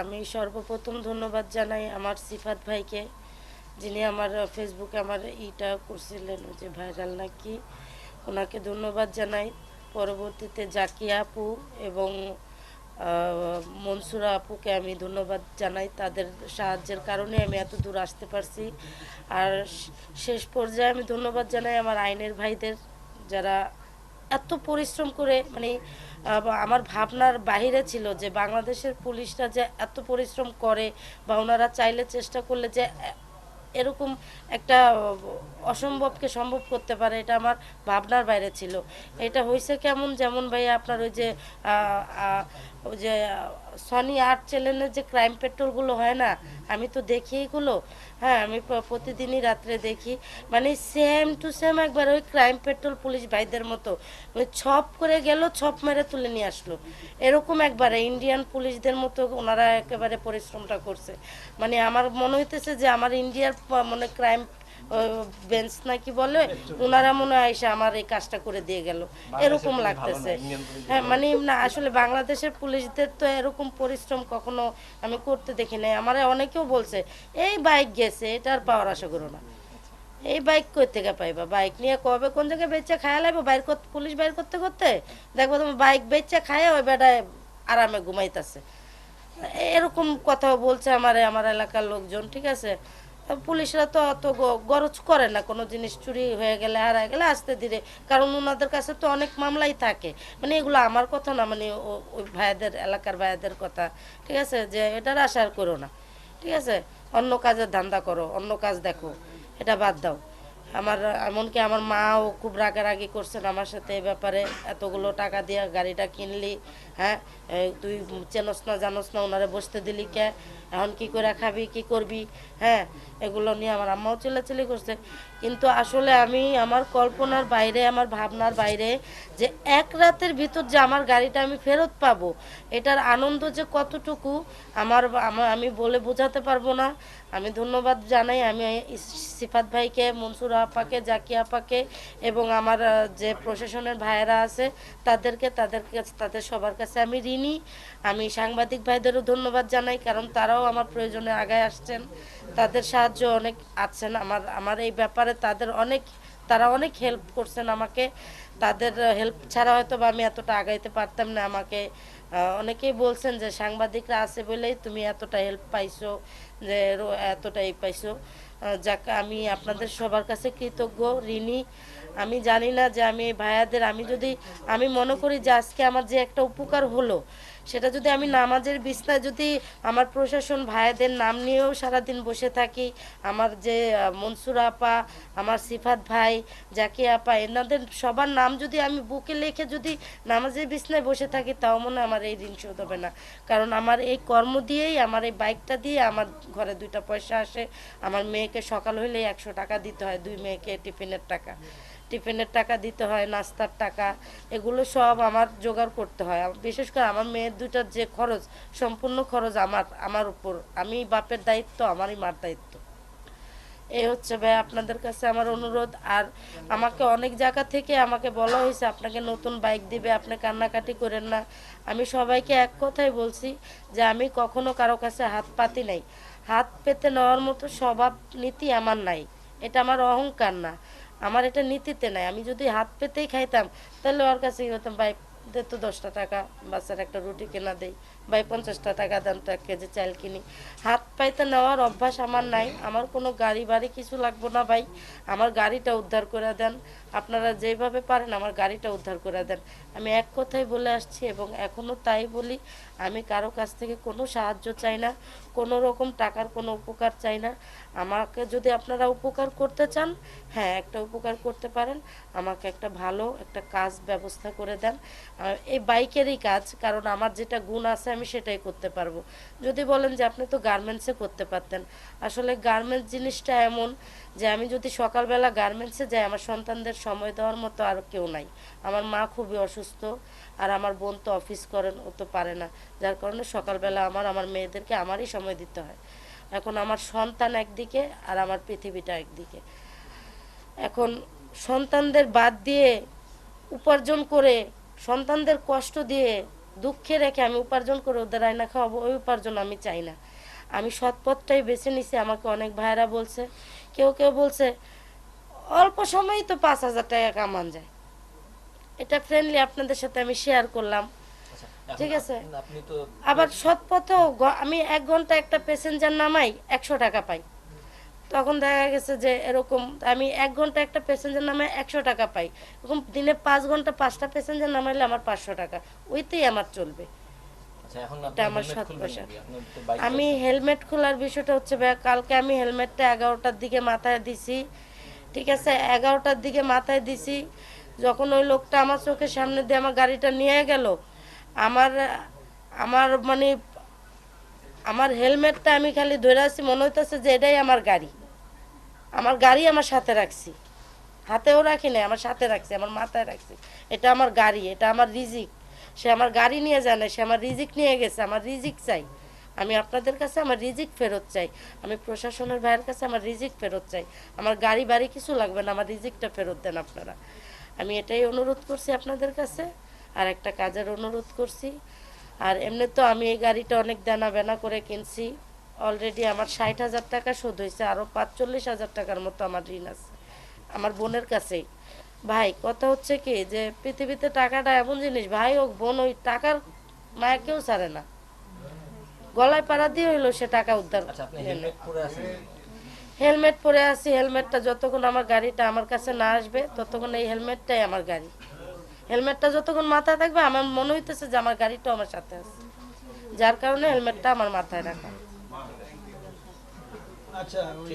আমি সর্বপ্রথম ধন্যবাদ জানাই আমার সিফাত ভাইকে, যিনি আমার ফেসবুকে আমার ইটা করছিলেন যে ভাইরাল নাকি। ওনাকে ধন্যবাদ জানাই। পরবর্তীতে জাকিয়া আপু এবং মনসুরা আপুকে আমি ধন্যবাদ জানাই। তাদের সাহায্যের কারণে আমি এত দূর আসতে পারছি। আর শেষ পর্যায়ে আমি ধন্যবাদ জানাই আমার আইনের ভাইদের, যারা এত পরিশ্রম করে মানে আমার ভাবনার বাহিরে ছিল যে বাংলাদেশের পুলিশরা যে এত পরিশ্রম করে বা ওনারা চাইলে চেষ্টা করলে যে এরকম একটা অসম্ভবকে সম্ভব করতে পারে, এটা আমার ভাবনার বাইরে ছিল। এটা হয়েছে কেমন যেমন ভাই আপনার ওই যে ওই যে সনি আর্ট চ্যানেলের যে ক্রাইম পেট্রোলগুলো হয় না, আমি তো দেখি এগুলো। হ্যাঁ আমি প্রতিদিনই রাত্রে দেখি। মানে সেম টু সেম একবার ওই ক্রাইম পেট্রোল পুলিশ ভাইদের মতো। ওই ছপ করে গেল, ছপ মেরে তুলে নিয়ে আসলো। এরকম একবারে ইন্ডিয়ান পুলিশদের মতো ওনারা একেবারে পরিশ্রমটা করছে। মানে আমার মনে হইতেছে যে আমার ইন্ডিয়ার মানে ক্রাইম বেঞ্চ নাকি বলে ওনারা মনে হয় এসে আমার এই কাজটা করে দিয়ে গেল। এরকম লাগতেছে। হ্যাঁ মানে না আসলে বাংলাদেশের পুলিশদের তো এরকম পরিশ্রম কখনো আমি করতে দেখি নাই। আমার অনেকেও বলছে এই বাইক গেছে এটা আর পাওয়ার আশা করো না। এই বাইক কই থেকে পাইবা? বাইক নিয়ে কবে কোন জায়গায় বেচা খায়া লাগবে বাইর করতে পুলিশ বাইর করতে করতে দেখব তোমার বাইক বেচা খায়া ওই বেটায় আরামে ঘুমাইতেছে। এরকম কথা বলছে আমার আমার এলাকার লোকজন ঠিক আছে? পুলিশরা তো অত গরজ করে না, কোনো জিনিস চুরি হয়ে গেলে, হারায় গেলে আসতে ধীরে কারণ ওনাদের কাছে তো অনেক মামলাই থাকে। মানে এগুলো আমার কথা না মানে ওই ভাইদের, এলাকার ভাইদের কথা। ঠিক আছে? যে এটার আশা করো না। ঠিক আছে? অন্য কাজের ধান্দা করো, অন্য কাজ দেখো। এটা বাদ দাও। আমার, এমনকি আমার মাও খুব রাগারাগি করছেন আমার সাথে এ ব্যাপারে। এতগুলো টাকা দিয়ে গাড়িটা কিনলি হ্যাঁ? তুই চেনস না, জানস না ওনারে বসতে দিলি কে? এখন কি করে খাবি, কি করবি হ্যাঁ? এগুলো নিয়ে আমার আম্মাও চিল্লাচিল্লি করছে। কিন্তু আসলে আমি আমার কল্পনার বাইরে, আমার ভাবনার বাইরে যে এক রাতের ভিতর যে আমার গাড়িটা আমি ফেরত পাবো, এটার আনন্দ যে কতটুকু, আমার আমার- আমি বলে বোঝাতে পারব না। আমি ধন্যবাদ জানাই। আমি সিফাত ভাইকে, মনসুর আপাকে জাকি আপাকে এবং আমার যে প্রশাসনের ভাইয়েরা আছে, তাদেরকে, তাদের কাছে তাদের সবার কাছে আমি ঋণী। আমি সাংবাদিক ভাইদেরও ধন্যবাদ জানাই কারণ তারাও আমার প্রয়োজনে আগায় আসছেন। তাদের সাহায্য অনেক আছেন আমার আমার এই ব্যাপারে তাদের অনেক, তারা অনেক হেল্প করছেন আমাকে। তাদের হেল্প ছাড়া হয়তো বা আমি এতটা আগাইতে পারতাম না আমাকে। অনেকেই বলছেন যে সাংবাদিকরা আছে বলেই তুমি এতটা হেল্প পাইছো, যে এতটাই পাইছো। যাক, আমি আপনাদের সবার কাছে কৃতজ্ঞ ঋণী আমি জানি না যে আমি ভাইয়াদের, আমি যদি, আমি মনে করি যে আজকে আমার যে একটা উপকার হলো সেটা যদি আমি নামাজের বিছনায় যদি আমার প্রশাসন ভাইয়াদের নাম নিয়েও সারাদিন বসে থাকি, আমার যে মনসুর আপা, আমার সিফাত ভাই জাকি আপা, এনাদের সবার নাম যদি আমি বুকে লিখে যদি নামাজের বিছনায় বসে থাকি, তাও মনে আমার এই ঋণ শোধ হবে না। কারণ আমার এই কর্ম দিয়েই, আমার এই বাইকটা দিয়ে আমার ঘরে দুইটা পয়সা আসে। আমার মেয়েকে সকাল হইলেই একশো টাকা দিতে হয়, দুই মেয়েকে টিফিনের টাকা। টিফিনের টাকা দিতে হয়, নাস্তার টাকা, এগুলো সব আমার জোগাড় করতে হয়। বিশেষ করে আমার মেয়ের দুইটার যে খরচ, সম্পূর্ণ খরচ আমার আমার উপর। আমি বাপের দায়িত্ব, আমারই মার দায়িত্ব। এই হচ্ছে ভাই আপনাদের কাছে আমার অনুরোধ। আর আমাকে অনেক জায়গা থেকে আমাকে বলা হয়েছে, আপনাকে নতুন বাইক দিবে, আপনি কান্নাকাটি করেন না। আমি সবাইকে এক কথাই বলছি যে আমি কখনো কারও কাছে হাত পাতি নাই। হাত পেতে নেওয়ার মতো স্বভাব নীতি আমার নাই। এটা আমার অহংকার না। আমার এটা নীতিতে নাই। আমি যদি হাত পেতেই খাইতাম, তাহলে ওর কাছে কি হতাম ভাই দে তো দশটা টাকা বাচ্চার একটা রুটি কেনা দেই ভাই পঞ্চাশটা টাকা দেন তো এক কেজি চাল কিনি। হাত পাইতে নেওয়ার অভ্যাস আমার নাই। আমার কোনো গাড়ি বাড়ি কিছু লাগবো না ভাই। আমার গাড়িটা উদ্ধার করে দেন। আপনারা যেভাবে পারেন আমার গাড়িটা উদ্ধার করে দেন। আমি এক কথাই বলে আসছি এবং এখনও তাই বলি, আমি কারও কাছ থেকে কোনো সাহায্য চাই না, কোনো রকম টাকার কোনো উপকার চাই না। আমাকে যদি আপনারা উপকার করতে চান হ্যাঁ একটা উপকার করতে পারেন। আমাকে একটা ভালো একটা কাজ ব্যবস্থা করে দেন। এই বাইকেরই কাজ, কারণ আমার যেটা গুণ আছে আমি সেটাই করতে পারব। যদি বলেন যে আপনি তো গার্মেন্টসে করতে পারতেন। আসলে গার্মেন্টস জিনিসটা এমন যে আমি যদি সকালবেলা গার্মেন্টসে যাই, আমার সন্তানদের সময় দেওয়ার মতো আর কেউ নাই। আমার মা খুবই অসুস্থ আর আমার বোন তো অফিস করেন, ও তো পারে না। যার কারণে সকালবেলা আমার আমার মেয়েদেরকে আমারই সময় দিতে হয়। এখন আমার সন্তান একদিকে আর আমার পৃথিবীটা একদিকে। এখন সন্তানদের বাদ দিয়ে উপার্জন করে সন্তানদের কষ্ট দিয়ে দুঃখে রেখে আমি উপার্জন করে ওদের আয়না খাওয়াবো ওই উপার্জন আমি চাই না। আমি সৎ পথটাই বেছে নিছি আমাকে অনেক ভাইয়েরা বলছে কেউ কেউ বলছে অল্প সময়ই তো পাঁচ হাজার টাকা কামান যায়। এটা ফ্রেন্ডলি আপনাদের সাথে আমি শেয়ার করলাম। আচ্ছা, ঠিক আছে। আবার সৎ পথেও আমি এক ঘণ্টা একটা প্যাসেঞ্জার নামাই একশো টাকা পাই। তখন দেখা গেছে যে এরকম আমি এক ঘণ্টা একটা প্যাসেঞ্জার নামে একশো টাকা পাই। এরকম দিনে পাঁচ ঘণ্টা পাঁচটা প্যাসেঞ্জার নামাইলে আমার পাঁচশো টাকা। ওইতেই আমার চলবে। আচ্ছা এটা আমার হেলমেট সৎ খুলবেন পোশাক। নাকি? আপনার তো বাইক আমি হেলমেট খোলার বিষয়টা হচ্ছে কালকে আমি হেলমেটটা এগারোটার দিকে মাথায় দিছি। ঠিক আছে? এগারোটার দিকে মাথায় দিছি। যখন ওই লোকটা আমার চোখের সামনে দিয়ে আমার গাড়িটা নিয়ে গেল আমার আমার মানে আমার হেলমেটটা আমি খালি ধরে আছি মনে হইতেছে যে এটাই আমার গাড়ি। আমার গাড়ি আমার সাথে রাখছি। হাতেও রাখি নাই, আমার সাথে রাখছি, আমার মাথায় রাখছি। এটা আমার গাড়ি, এটা আমার রিজিক। সে আমার গাড়ি নিয়ে যায় না সে আমার রিজিক নিয়ে গেছে, আমার রিজিক চাই। আমি আপনাদের কাছে আমার রিজিক ফেরত চাই। আমি প্রশাসনের ভাইয়ের কাছে আমার রিজিক ফেরত চাই। আমার গাড়ি বাড়ি কিছু লাগবে না, আমার রিজিকটা ফেরত দেন আপনারা। আমি এটাই অনুরোধ করছি আপনাদের কাছে, আর একটা কাজের অনুরোধ করছি। আর এমনি তো আমি এই গাড়িটা অনেক দেনা বেনা করে কিনছি। অলরেডি আমার ষাট হাজার টাকা শোধ হয়েছে আরও পাঁচচল্লিশ হাজার টাকার মতো আমার ঋণ আছে আমার বোনের কাছেই। ভাই কথা হচ্ছে কি যে পৃথিবীতে টাকাটা এমন জিনিস ভাই হোক বোন ওই টাকার মায়া কেউ ছাড়ে না। গলায় পাড়া দিয়ে হইল সে টাকা উদ্ধার আচ্ছা। হেলমেট হেলমেট পরে আছি হেলমেটটা যতক্ষণ আমার গাড়িটা আমার কাছে না আসবে ততক্ষণ এই হেলমেটটাই আমার গাড়ি। হেলমেটটা যতক্ষণ মাথায় থাকবে আমার মনে হইতেছে যে আমার গাড়িটাও আমার সাথে আছে যার কারণে হেলমেটটা আমার মাথায় রাখা। আচ্ছা ওই